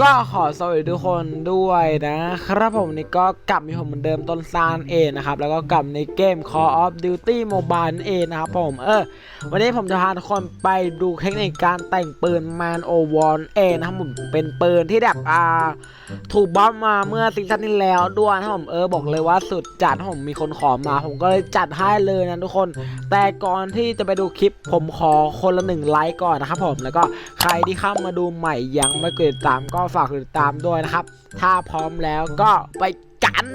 ก็ขอสวัสดีทุกคนด้วยนะครับผมนี่ก็กลับมีผมเหมือนเดิมต้นซานเองนะครับ แล้วก็กลับในเกม Call of Duty Mobile เองนะครับผมเออวันนี้ผมจะพาทุกคนไปดูเทคนิคการแต่งปืน Man o w a r เองนะครับผมเป็นปืนที่แบบอ่าถูกบอมมาเมื่อซีซั่นที่แล้วด้วยนะครับผมเออบอกเลยว่าสุดจัดผมมีคนขอมา ผมก็เลยจัดให้เลยนะทุกคน แต่ก่อนที่จะไปดูคลิปผมขอคนละหนึ่งไลค์ก่อนนะครับผมแล้วก็ใครที่เข้ามาดูใหม่ยังไม่กดติดตามก็ฝากติดตามด้วยนะครับ ถ้าพร้อมแล้วก็ไปกัน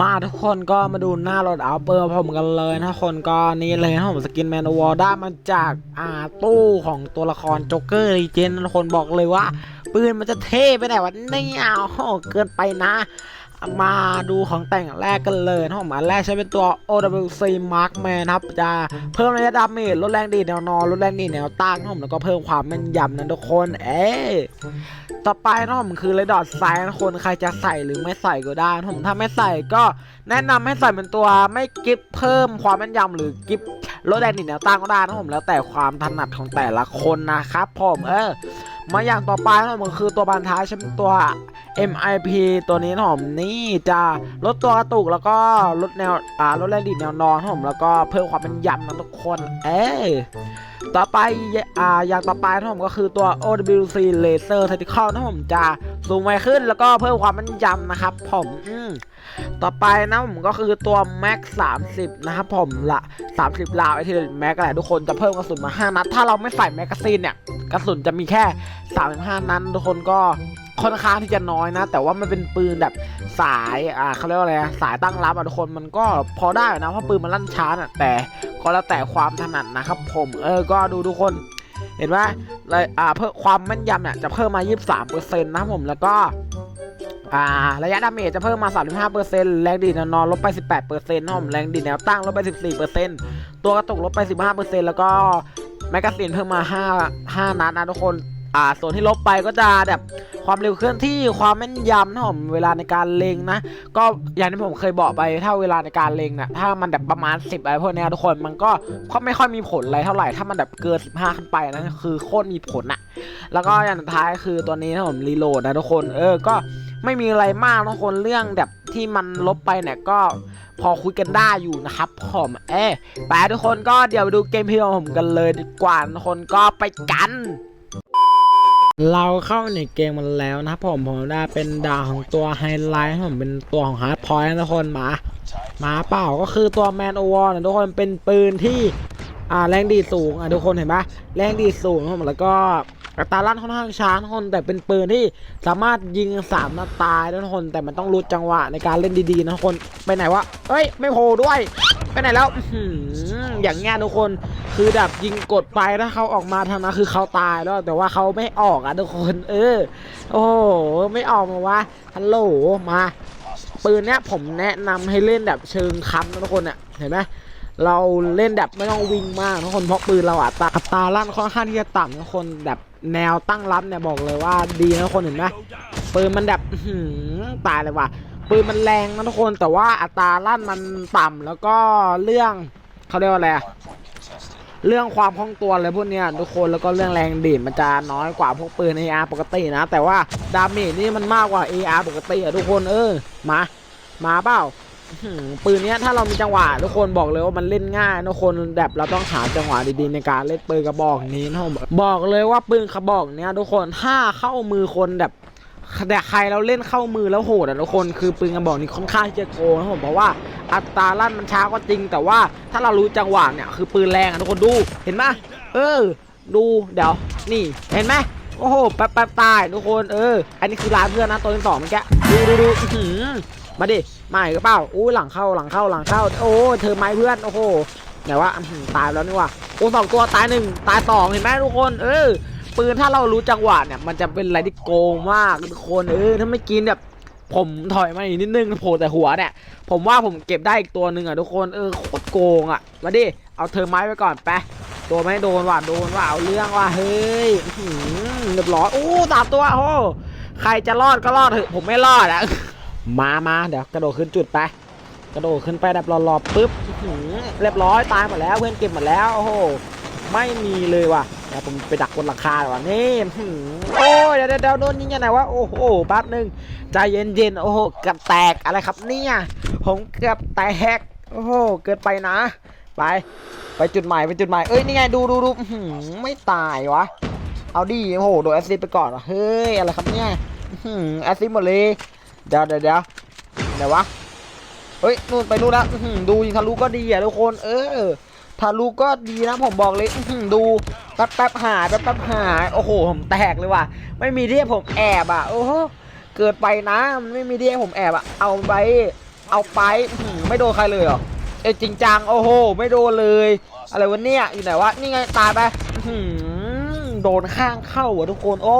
มาทุกคนก็มาดูหน้ารถอัลเปอร์ผมกันเลยนะทุกคนก็นี่เลยนะผมสกินแมนวอลได้มาจากอาตู้ของตัวละครโจ๊กเกอร์รีเจนทุกคนบอกเลยว่า ปืนมันจะเท่ไปไหนวะเนี่ยโอ้เกินไปนะ มาดูของแต่งแรกกันเลยนะผมอันแรกใช้เป็นตัว OWC Markman นะครับจะเพิ่มระยะดาเมจลดแรงดีดแนวนอนลดแรงดีดแนวตั้งนะผมแล้วก็เพิ่มความแม่นยำนะทุกคน เอ๊ะต่อไปนะผมคือเลยดอดไซนะคนใครจะใส่หรือไม่ใส่ก็ได้นะผมถ้าไม่ใส่ก็แนะนำให้ใส่เป็นตัวไม่กิฟเพิ่มความแม่นยำหรือกิฟลดแรงดีดแนวตั้งก็ได้นะผมแล้วแต่ความถนัดของแต่ละคนนะครับผมเออ มาอย่างต่อไปนะผมคือตัวบานท้ายใช้เป็นตัว MIP ตัวนี้นะผมนี่จะลดตัวกระตุกแล้วก็ลดแนวอ่าลดแรงดีดแนวนอนนะผมแล้วก็เพิ่มความเป็นยำนะทุกคน เอ้ยต่อไปอ่าอย่างต่อไปนะผมก็คือตัว OWC Laser Tactical นะผมจะซูมไวขึ้นแล้วก็เพิ่มความเป็นยำนะครับ ผมอืมต่อไปนะผมก็คือตัว Max 30 นะครับผมละ30ลาวไอทีแม็กแหละทุกคนจะเพิ่มกระสุนมา 5 นัด ถ้าเราไม่ใส่แมกกาซีนเนี่ยกระสุนจะมีแค่ 35 นัดทุกคนก็ค่อนข้างที่จะน้อยนะ แต่ว่ามันเป็นปืนแบบสายอ่าเขาเรียกว่าอะไรอะสายตั้งรับอะทุกคนมันก็พอได้นะเพราะปืนมันลั่นช้าน่ะแต่ก็แล้วแต่ความถนัดนะครับผมเออก็ดูทุกคน เห็นว่าเลยอ่าเพิ่มความแม่นยำเนี่ยจะเพิ่มมา 23%นะครับผมแล้วก็อ่าระยะดาเมจจะเพิ่มมา 35%แรงดีดแนนอนลดไป 18%นะผมแรงดีดแนวตั้งลดไป 14%ตัวกระตุกลดไป 15%แล้วก็ แมกกาซีนเพิ่มมา5 5นัดนะทุกคน อ่าส่วนที่ลบไปก็จะแบบความเร็วเคลื่อนที่ความแม่นยำนะผมเวลาในการเล็งนะ ก็อย่างที่ผมเคยบอกไปถ้าเวลาในการเล็งนะถ้ามันแบบประมาณ 10อะไรพวกนี้ทุกคนมันก็ก็ไม่ค่อยมีผลอะไรเท่าไหร่ถ้ามันแบบเกิน15ขึ้นไปนะคือโคตรมีผลอะแล้วก็อย่างสุดท้ายคือตัวนี้นะผมรีโหลดนะทุกคนเออก็ไม่มีอะไรมากนะทุกคนเรื่องแบบที่มันลบไปเนี่ยก็พอคุยกันได้อยู่นะครับผมเอ๊ไปทุกคนก็เดี๋ยวไปดูเกมพลย์ของผมกันเลยดีกว่าทุกคนก็ไปกัน เราเข้าในเกมมันแล้วนะครับผมผมได้เป็นดาวของตัวไฮไลท์ผมเป็นตัวของฮาร์ดพอยต์นะทุกคนมามาเปล่าก็คือตัวแมนโอวอร์นะทุกคนเป็นปืนที่อ่าแรงดีสูงอะทุกคนเห็นปะแรงดีสูงนะผมแล้วก็ อัตราลั่นค่อนข้างช้าทุกคนแต่เป็นปืนที่สามารถยิงสามนัดตายนะทุกคนแต่มันต้องรู้จังหวะในการเล่นดีๆนะทุกคนไปไหนวะเอ้ยไม่โผล่ด้วยไปไหนแล้วอย่างเงี้ยทุกคนคือแบบยิงกดไปถ้าเขาออกมาทางนั้นคือเขาตายแล้วแต่ว่าเขาไม่ออกอะทุกคน เออ โอ้โหไม่ออกมาวะฮัลโหลมาปืนเนี้ยผมแนะนำให้เล่นแบบเชิงค้ำนะทุกคนเนี่ยเห็นไหมเราเล่นแบบไม่ต้องวิ่งมากทุกคนเพราะปืนเราอัตาอัตราลั่นค่อนข้างที่จะต่ำทุกคนแบบ แนวตั้งรับเนี่ยบอกเลยว่าดีนะทุกคนเห็นไหมปืนมันแบบหือตายเลยว่ะปืนมันแรงนะทุกคนแต่ว่าอัตราลั่นมันต่ำแล้วก็เรื่องเขาเรียกว่าอะไรเรื่องความคล่องตัวอะไรพวกเนี้ยทุกคนแล้วก็เรื่องแรงดีดมันจะน้อยกว่าพวกปืน AR ปกตินะ แต่ว่าดาเมจนี่มันมากกว่า AR ปกติอะทุกคนเออมา มาเปล่า ปืนเนี้ยถ้าเรามีจังหวะทุกคนบอกเลยว่ามันเล่นง่ายทุกคนแบบเราต้องหาจังหวะดีๆในการเล่นปืนกระบอกนี้นะผมบอกเลยว่าปืนกระบอกเนี้ยทุกคนถ้าเข้ามือคนแบบแต่ใครเราเล่นเข้ามือแล้วโหดอะทุกคนคือปืนกระบอกนี้ค่อนข้างที่จะโกงนะผมเพราะว่าอัตราลั่นมันช้าก็จริง แต่ว่าถ้าเรารู้จังหวะเนี่ยคือปืนแรงอะทุกคนดูเห็นไหมเออ ดูเดี๋ยวนี่เห็นไหม โอ้โหแป๊บแป๊บตายทุกคนเออ อันนี้คือร้านเพื่อนนะตัวที่สองเมื่อกี้ดูดูดูมาดิมาอีกหรอเปล่าอู้หลังเข้าหลังเข้าหลังเข้า โอ้เธอไม้เพื่อนโอ้โหไหนว่าตายแล้วนี่ว่าโอ้สองตัวตายหนึ่งตายสองเห็นไหมทุกคน เออปืนถ้าเรารู้จังหวะเนี่ยมันจะเป็นอะไรที่โกงมากทุกคนเออถ้าไม่กินแบบผมถอยมาอีกนิดนึงโผล่แต่หัวเนี่ย ผมว่าผมเก็บได้อีกตัวหนึ่งอะทุกคนเออโคตรโกงอะมาดิเอาเธอไม้ไปก่อนไป โดนไหมโดนว่ะโดนว่ะเอาเรื่องว่ะเฮ้ยอื้อหือเรียบร้อยอู้สามตัวโอ้ใครจะรอดก็รอดเถอะผมไม่รอดอะมามาเดี๋ยวกระโดดขึ้นจุดไปกระโดดขึ้นไปแบบรอๆปุ๊บเรียบร้อยตายหมดแล้วเพื่อนเก็บหมดแล้วโอ้โหไม่มีเลยว่ะเดี๋ยวผมไปดักบนหลังคาดีกว่านี่โอ้ยเดี๋ยวเดี๋ยวโดนยิงยังไงวะโอ้โหแป๊บหนึงใจเย็นๆโอ้โหเกือบแตกอะไรครับเนี่ยผมเกือบแตกโอ้โหเกินไปนะ ไป ไปจุดใหม่ไปจุดใหม่เอ้ยนี่ไงดูดูดูไม่ตายวะ เอาดิโอ้โหโดนแอซิดไปก่อนเฮ้ยอะไรครับเนี่ยอื้อหือแอซิดหมดเลยเดี๋ยวเดี๋ยวเดี๋ยวไหนววะเฮ้ยนู่นไปนู่นแล้วดูยิงทะลุก็ดีอะทุกคน เออทะลุก็ดีนะผมบอกเลยดูแป๊บแป๊บหายแป๊บแป๊บหายโอ้โหผมแตกเลยว่ะไม่มีที่ให้ผมแอบอะโอ้โหเกิดไปนะมันไม่มีที่ให้ผมแอบอะเอาไป เอาไปไม่โดนใครเลยเหรอ เอ้ยจริงจังโอ้โหไม่โดนเลย อะไรวะเนี่ยอยู่ไหนวะนี่ไงตายไปโดนข้างเข้าอะทุกคนโอ้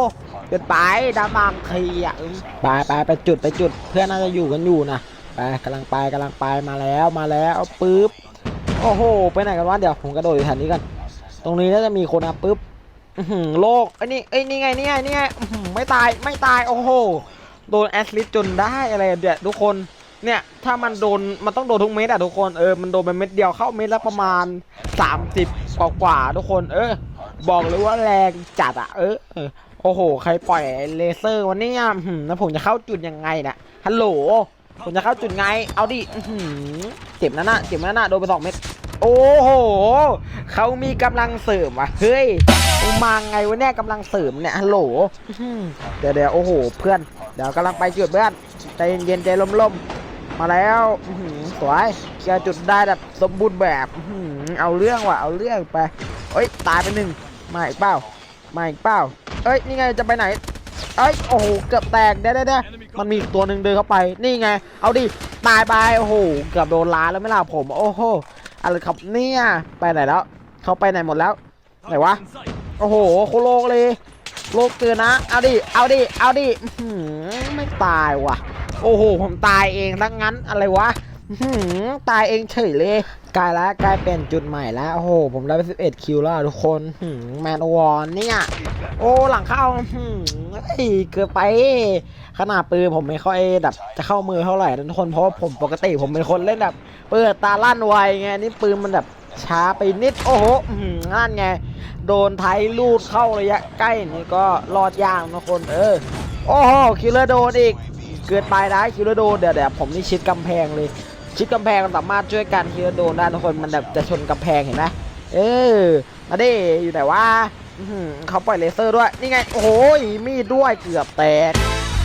เกินไปดาบางทีอะไปไปไปจุดไปจุด เพื่อนน่าจะอยู่กันอยู่นะไปกำลังไปกำลังไปมาแล้วมาแล้วปึ๊บโอ้โหไปไหนกันวะเดี๋ยวผมกระโดดอยู่แถวนี้กันตรงนี้น่าจะมีคนอะปึ๊บโลกไอ้นี่ไอ้นี่ไงนี่ไงนี่ไงไม่ตายไม่ตายโอ้โหโดนแอสลิสจนได้อะไรเดี๋ยทุกคน เนี่ยถ้ามันโดนมันต้องโดนทุกเม็ดอะทุกคนเออมันโดนไปเม็ดเดียวเข้าเม็ดละประมาณ 30กว่ากว่าทุกคน เออ บอกเลยว่าแรงจัดอะเออเออโอ้โห ใครปล่อยเลเซอร์วันนี้หืมแล้วผมจะเข้าจุดยังไงเนะฮัลโหลผมจะเข้าจุดไง เอาดิเจ็บนะน่ะเจ็บนะน่ะโดนไปสองเม็ดโอ้โหเขามีกำลังเสริมว่ะเฮ้ยมาไงวะเนี่ยกำลังเสริมเนี่ยฮัลโหลเดี๋ยวเดี๋ยวโอ้โห เพื่อนเดี๋ยวกำลังไปจุดเพื่อนใจเย็นใจลมๆ มาแล้วสวยแกจุดได้แบบสมบูรณ์แบบเอาเรื่องว่ะเอาเรื่องไปเอ้ยตายไปหนึ่งมาอีกเปล่ามาอีกเปล่าเอ้ยนี่ไงจะไปไหนเอ้ยโอ้โหเกือบแตกเด้เด้เด้มันมีอีกตัวหนึ่งเดินเข้าไปนี่ไง เอาดิตายไปโอ้โหเกือบโดนล้าแล้วไม่ล่ะผม โอ้โหอะไรครับเนี่ยไปไหนแล้ว เขาไปไหนหมดแล้วไหนวะโอ้โหโคโลกเลยโลกเกินนะ เอาดิ เอาดิ เอาดิไม่ตายว่ะ โอ้โห ผมตายเองทั้งนั้นอะไรวะตายเองเฉยเลย กลายแล้วกลายเป็นจุดใหม่แล้ว โอ้โห ผมได้ไป 11 คิวแล้วทุกคนแมนวอนเนี่ย โอ้ หลังเข้าอื้อหือเฮ้ยเกินไป ขนาดปืนผมไม่ค่อยแบบจะเข้ามือเท่าไหร่ทุกคน เพราะว่าผมปกติผมเป็นคนเล่นแบบ เปิดตาลั่นไวไง นี่ปืนมันแบบช้าไปนิด โอ้โหนั่นไง โดนไทยลูดเข้าระยะใกล้นี่ก็รอดยากนะคน เออ โอ้โห คิลเลอร์โดนอีก เกิดไปได้คิลเลอร์โดนเดี๋ยวเดี๋ยวผมนี่ชิดกำแพงเลย ชิดกำแพงสามารถช่วยกันคิลเลอร์โดนได้ทุกคนมันแบบจะชนกำแพงเห็นไหมเออมาดิอยู่ไหนวะอื้อหือเขาปล่อยเลเซอร์ด้วย นี่ไง โอ้โหมีดด้วยเกือบแตก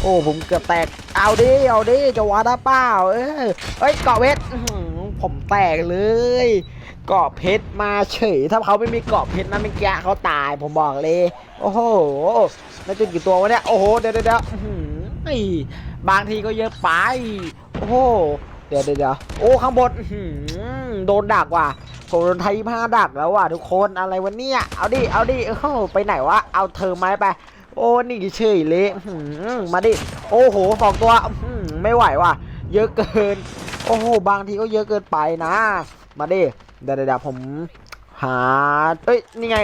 โอ้ผมเกือบแตก เอาดิ เอาดิ จะวัดได้เปล่า เออเอ้ย เกาะเพชรผมแตกเลย เกาะเพชรมาเฉย ถ้าเขาไม่มีเกาะเพชรนะเมื่อกี้เขาตาย ผมบอกเลย โอ้โหแล้วจุดกี่ตัววะเนี่ย โอ้โห เดี๋ยวเดี๋ยวเดี๋ยวอื้อหือไอ้ บางทีก็เยอะไป โอ้โหเดี๋ยวเดี๋ยวโอ้ข้างบนโดนดักว่ะผมโดนไทยผ้าดักแล้วว่ะทุกคนอะไรวะเนี่ย เอาดิ เอาดิโอ้โหไปไหนวะ เอาเธอไม้ไป โอ้นี่เฉยเลยมาดิ โอ้โหสองตัวไม่ไหวว่ะ เยอะเกิน โอ้โห บางทีก็เยอะเกินไปนะ มาดิ เดี๋ยวเดี๋ยวผมหา เอ้ย นี่ไง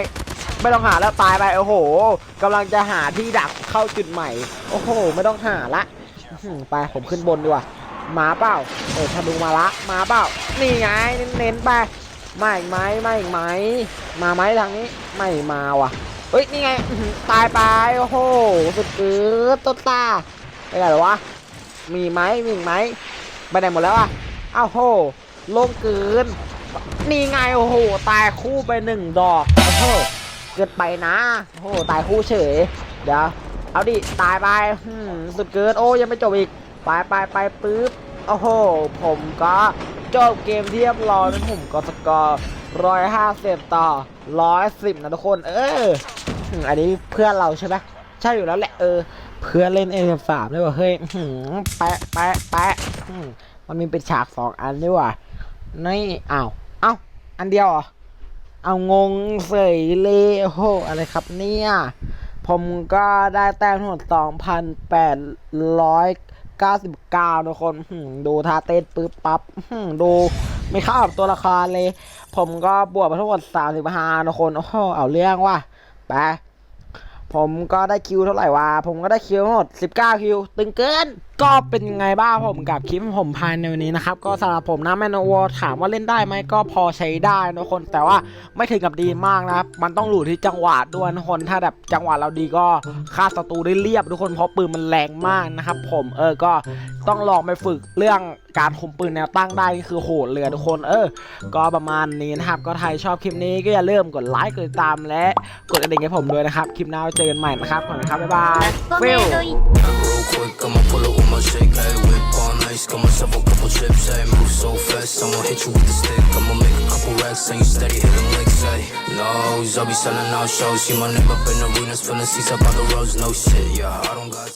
ไม่ต้องหาแล้วตายไป โอ้โหกำลังจะหาที่ดักเข้าจุดใหม่ โอ้โห ไม่ต้องหาละ ไปผมขึ้นบนดีกว่ามาเปล่าเออธนูมาละมาเปล่านี่ไงเน้นๆไปมาอีกไหมมาอีกไหมมาไหมทางนี้ไม่มาว่ะเฮ้ยนี่ไงตายไปโอ้โหสุดเกินต้นตาไปไหนหรอวะมีไหมมีอีกไหมไปไหนหมดแล้วอะอ้าวโหโล่งเกินนี่ไงโอ้โหตายคู่ไปหนึ่งดอกโอ้โหเกินไปนะโอ้โหตายคู่เฉยเดี๋ยว เอาดิ ตายไปสุดเกิน โอ้ยังไม่จบอีก ไปไปไปปึ๊บ โอ้โห ผมก็จบเกมเรียบร้อยนะผมก็สกอร์ร้อยห้าสิบต่อร้อยสิบนะทุกคน เออ อันนี้เพื่อนเราใช่ไหมใช่อยู่แล้วแหละเออ เพื่อนเล่นเอสามเลยว่ะเฮ้ยแปะแปะแปะมันมีเป็นฉากสองอันด้วยว่ะนี่อ้าวเอ้าอันเดียวเหรอเอางงเสยเลยโอ้โหอะไรครับเนี่ย ผมก็ได้แต้มทั้งหมด 2,899ทุกคนดูท่าเต้นปึ๊บปั๊บดูไม่เข้ากับตัวละครเลย ผมก็บวกไปทั้งหมด 35ทุกคนโอ้โหเอาเรื่องว่ะไปผมก็ได้คิวเท่าไหร่วะผมก็ได้คิวทั้งหมด 19 คิว ตึงเกิน ก็เป็นยังไงบ้างผมกับคลิปของผมภายในวันนี้นะครับ ก็สำหรับผมนะแมนวอถามว่าเล่นได้ไหมก็พอใช้ได้นะทุกคน แต่ว่าไม่ถึงกับดีมากนะครับมันต้องหลุดที่จังหวะด้วยนะทุกคน ถ้าแบบจังหวะเราดีก็ฆ่าศัตรูได้เรียบทุกคนเพราะปืนมันแรงมากนะครับ ผมเออก็ต้องลองไปฝึกเรื่องการคุมปืนแนวตั้งได้นี่คือโหดเลยทุกคนเออ ก็ประมาณนี้นะครับ ก็ใครชอบคลิปนี้ก็อย่าลืมกดไลค์กดติดตามและกดกระดิ่งให้ผมด้วยนะครับคลิปหน้าไว้เจอกันใหม่นะครับขอบคุณครับบ๊ายบายฟิล My shake, hey, whip on ice, got myself a couple chips, hey, move so fast, I'ma hit you with the stick, I'ma make a couple racks, and you steady hitting licks, hey, nose, I'll be selling out shows, see my name up in arenas, filling seats up on the roads, no shit, yeah, I don't got